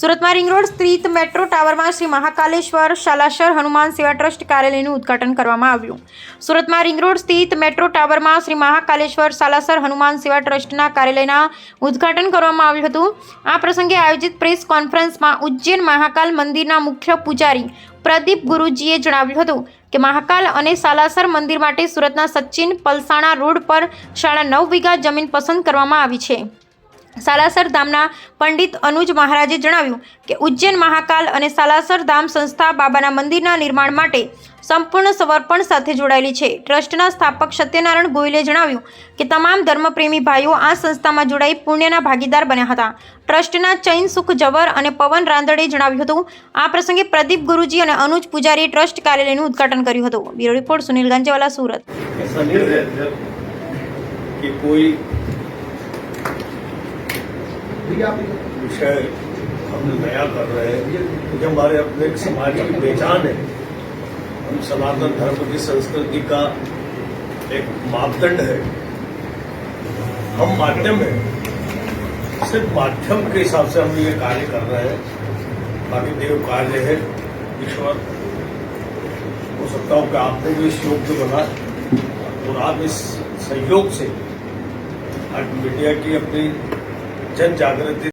સુરતમાં ring road સ્થિત metro ટાવરમાં શ્રી મહાકાલેશ્વર શાલાશર હનુમાન સેવા ટ્રસ્ટ કાર્યાલયનું ઉદ્ઘાટન કરવામાં આવ્યું. સુરતમાં રિંગ રોડ સ્થિત મેટ્રો ટાવરમાં શ્રી મહાકાલેશ્વર શાલાસર હનુમાન સેવા ટ્રસ્ટના કાર્યાલયના ઉદ્ઘાટન કરવામાં આવ્યું હતું. આ પ્રસંગે આયોજિત પ્રેસ કોન્ફરન્સમાં ઉજ્જૈન મહાકાલ મંદિરના મુખ્ય પૂજારી પ્રદીપ ગુરુજીએ જણાવ્યું હતું કે મહાકાલ અને સાલાસર મંદિર માટે સુરતના સચિન પલસાણા રોડ પર સાડા નવ વીઘા જમીન પસંદ કરવામાં આવી છે. સાલાસર ધામના પંડિત અનુજ મહારાજે જણાવ્યું કે ઉજ્જૈન મહાકાલ અને સાલાસર ધામ સંસ્થા બાબાના મંદિરના નિર્માણ માટે સંપૂર્ણ સમર્પણ સાથે જોડાયેલી છે. ટ્રસ્ટના સ્થાપક સત્યનારાયણ ગોયલે જણાવ્યું કે તમામ ધર્મપ્રેમી ભાઈઓ આ સંસ્થામાં જોડાઈ પુણ્યના ભાગીદાર બન્યા હતા. ટ્રસ્ટના ચૈન સુખ જવર અને પવન રાંદડે જણાવ્યું હતું. આ પ્રસંગે પ્રદીપ ગુરુજી અને અનુજ પૂજારીએ ટ્રસ્ટ કાર્યાલયનું ઉદઘાટન કર્યું હતું. Bureau report Sunil Ganjewala, Surat. કે કોઈ विषय हम नया कर रहे हैं। क्योंकि हमारे अपने समाज की पहचान है। हम सनातन धर्म की संस्कृति का एक मापदंड है। हम माध्यम है। सिर्फ़ माध्यम के हिसाब से हम ये कार्य कर रहे हैं। बाकी देव कार्य है। ईश्वर, हो सकता हो कि आपने भी इस योग्य बना और आप इस सहयोग से आज मीडिया की अपनी जनजागृती